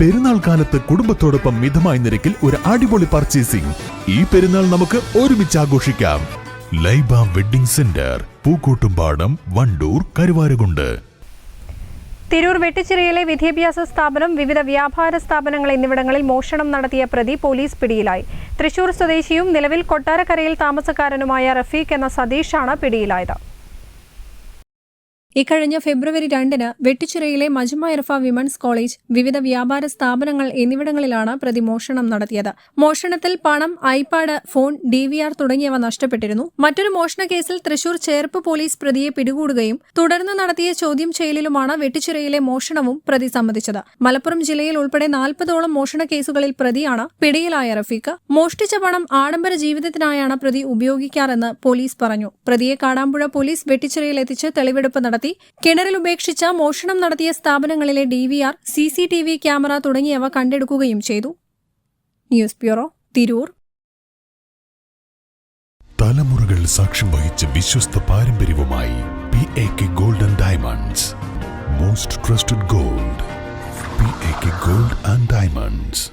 പെരുന്നാൾ കാലത്ത് കുടുംബത്തോടൊപ്പം മിതമായ നിരക്കിൽ ഒരു അടിപൊളി പർച്ചേസിംഗ് ഈ പെരുന്നാൾ നമുക്ക് ഒരുമിച്ച് ആഘോഷിക്കാം. Laiba wedding centre Pookkottumpadam Vandoor Karuvarakund. Tirur വെട്ടിച്ചിറയിലെ വിദ്യാഭ്യാസ സ്ഥാപനം വിവിധ വ്യാപാര സ്ഥാപനങ്ങൾ എന്നിവിടങ്ങളിൽ മോഷണം നടത്തിയ പ്രതി പോലീസ് പിടിയിലായി. തൃശൂർ സ്വദേശിയും നിലവിൽ കൊട്ടാരക്കരയിൽ താമസക്കാരനുമായ റഫീഖ് എന്ന സതീഷാണ് പിടിയിലായത്. ഇക്കഴിഞ്ഞ ഫെബ്രുവരി രണ്ടിന് വെട്ടിച്ചിറയിലെ മജ്മ ഇർഫ വിമൻസ് കോളേജ് വിവിധ വ്യാപാര സ്ഥാപനങ്ങൾ എന്നിവിടങ്ങളിലാണ് പ്രതി മോഷണം നടത്തിയത്. മോഷണത്തിൽ പണം iPad phone D V R തുടങ്ങിയവ നഷ്ടപ്പെട്ടിരുന്നു. മറ്റൊരു മോഷണ കേസിൽ തൃശൂർ ചേർപ്പ് പോലീസ് പ്രതിയെ പിടികൂടുകയും തുടർന്ന് നടത്തിയ ചോദ്യം ചെയ്യലിലുമാണ് വെട്ടിച്ചിറയിലെ മോഷണവും പ്രതി സമ്മതിച്ചത്. മലപ്പുറം ജില്ലയിൽ ഉൾപ്പെടെ നാൽപ്പതോളം മോഷണ കേസുകളിൽ പ്രതിയാണ് പിടിയിലായ റഫീഖ്. മോഷ്ടിച്ച പണം ആഡംബര ജീവിതത്തിനായാണ് പ്രതി ഉപയോഗിക്കാറെന്ന് പോലീസ് പറഞ്ഞു. പ്രതിയെ കാടാമ്പുഴ പോലീസ് വെട്ടിച്ചിറയിൽ എത്തിച്ച് തെളിവെടുപ്പ് നടത്തി. കിണറിൽ ഉപേക്ഷിച്ച മോഷണം നടത്തിയ സ്ഥാപനങ്ങളിലെ D V R C C T V camera തുടങ്ങിയവ കണ്ടെടുക്കുകയും ചെയ്തു. News bureau Tirur. തലമുറകൾ സാക്ഷ്യം വഹിച്ച വിശ്വസ്ത പാരമ്പര്യവുമായി P A K golden diamonds. Most trusted gold. P A K gold and diamonds.